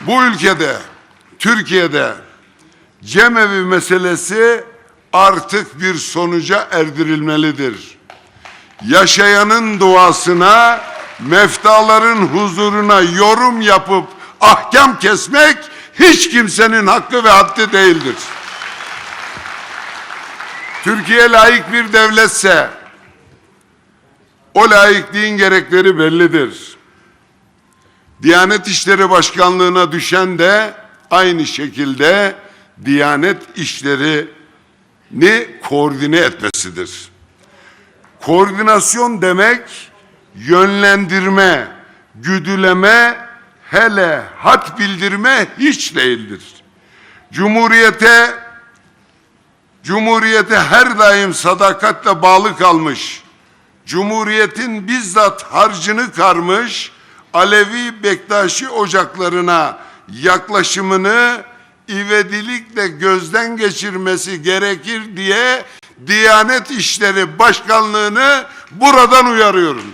Bu ülkede, Türkiye'de cemevi meselesi artık bir sonuca erdirilmelidir. Yaşayanın duasına, meftaların huzuruna yorum yapıp ahkam kesmek hiç kimsenin hakkı ve haddi değildir. Türkiye layık bir devletse o layıklığın gerekleri bellidir. Diyanet İşleri Başkanlığı'na düşen de aynı şekilde Diyanet işlerini koordine etmesidir. Koordinasyon demek yönlendirme, güdüleme, hele hat bildirme hiç değildir. Cumhuriyete Cumhuriyete her daim sadakatle bağlı kalmış. Cumhuriyetin bizzat harcını karmış Alevi Bektaşi ocaklarına yaklaşımını ivedilikle gözden geçirmesi gerekir diye Diyanet İşleri Başkanlığı'nı buradan uyarıyorum.